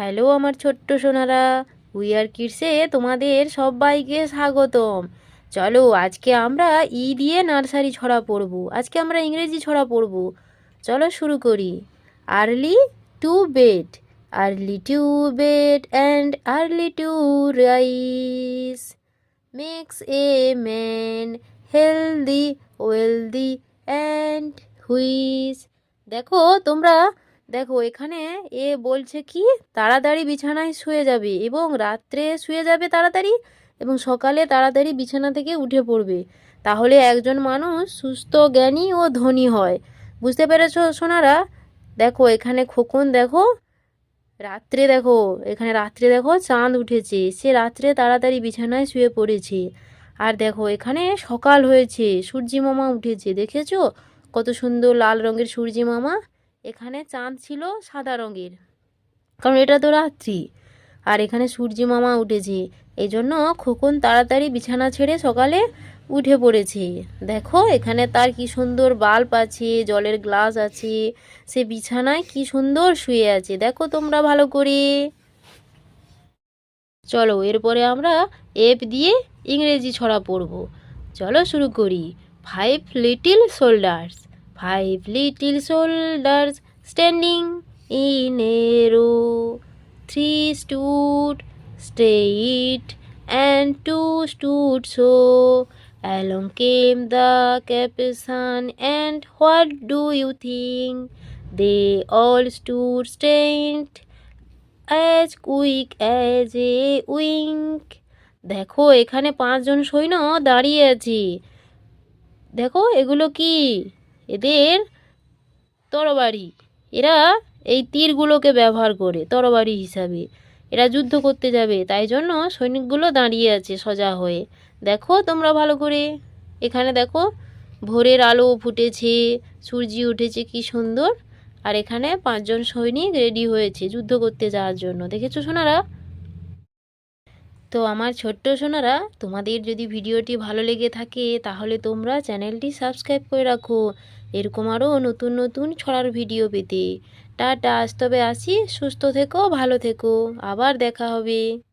Hello আমার ছোট্ট Sonara we are কিডসে তোমাদের সবাইকে স্বাগতম। চলো আজকে আমরা ই দিয়ে নার্সারি ছড়া পড়ব, আজকে আমরা ইংরেজি ছড়া পড়ব। চলো শুরু করি। Early to bed, early to bed and early to rise. Makes a man, healthy, wealthy and wise. দেখো তোমরা দেখো, এখানে এ বলছে কি, তাড়াতাড়ি বিছানায় শুয়ে যাবে এবং রাত্রে শুয়ে যাবে তাড়াতাড়ি এবং সকালে তাড়াতাড়ি বিছানা থেকে উঠে পড়বে। তাহলে একজন মানুষ সুস্থ, জ্ঞানী ও ধনী হয়। বুঝতে পেরেছ সোনারা? দেখো, এখানে খোকন, দেখো, রাত্রে দেখো, এখানে রাত্রে দেখো চাঁদ উঠেছে। সে রাত্রে তাড়াতাড়ি বিছানায় শুয়ে পড়েছে। আর দেখো, এখানে সকাল হয়েছে, সূর্যি মামা উঠেছে। দেখেছ? কত সুন্দর লাল রঙের সূর্যি মামা। এখানে চাঁদ ছিল সাদা রঙের। কারণ এটা তো রাত্রি। আর এখানে সূর্যি মামা উঠেছে। এই জন্য খোকন তাড়াতাড়ি বিছানা ছেড়ে সকালে উঠে পড়েছে। দেখো, এখানে তার কি সুন্দর বাল্ব আছে, জলের গ্লাস আছে, সে বিছানায় কি সুন্দর শুয়ে আছে। দেখো তোমরা ভালো করে। চলো, এরপরে আমরা এপ দিয়ে ইংরেজি ছড়া পড়ব। চলো শুরু করি। Five little soldiers five little soldiers standing in a row three stood straight and two stood so along came the captain and what do you think they all stood straight as quick as a wink দেখো, এখানে পাঁচজন সৈন্য দাঁড়িয়ে আছি। দেখো, এগুলো কী? এদের তরবারি। এরা এই তীরগুলোকে ব্যবহার করে, তরবারি হিসাবে। এরা যুদ্ধ করতে যাবে, তাই জন্য সৈনিকগুলো দাঁড়িয়ে আছে সজা হয়ে। দেখো তোমরা ভালো করে। এখানে দেখো ভোরের আলো ফুটেছে, সূর্য উঠেছে, কি সুন্দর। আর এখানে পাঁচজন সৈনিক রেডি হয়েছে যুদ্ধ করতে যাওয়ার জন্য। দেখেছ সোনারা? তো আমার ছোট্ট সোনারা, তোমাদের যদি ভিডিওটি ভালো লেগে থাকে, তাহলে তোমরা চ্যানেলটি সাবস্ক্রাইব করে রাখো। এরকম আরও নতুন নতুন ছড়ার ভিডিও পেতে। টাটা, আজ তবে আসি। সুস্থ থেকো, ভালো থেকো। আবার দেখা হবে।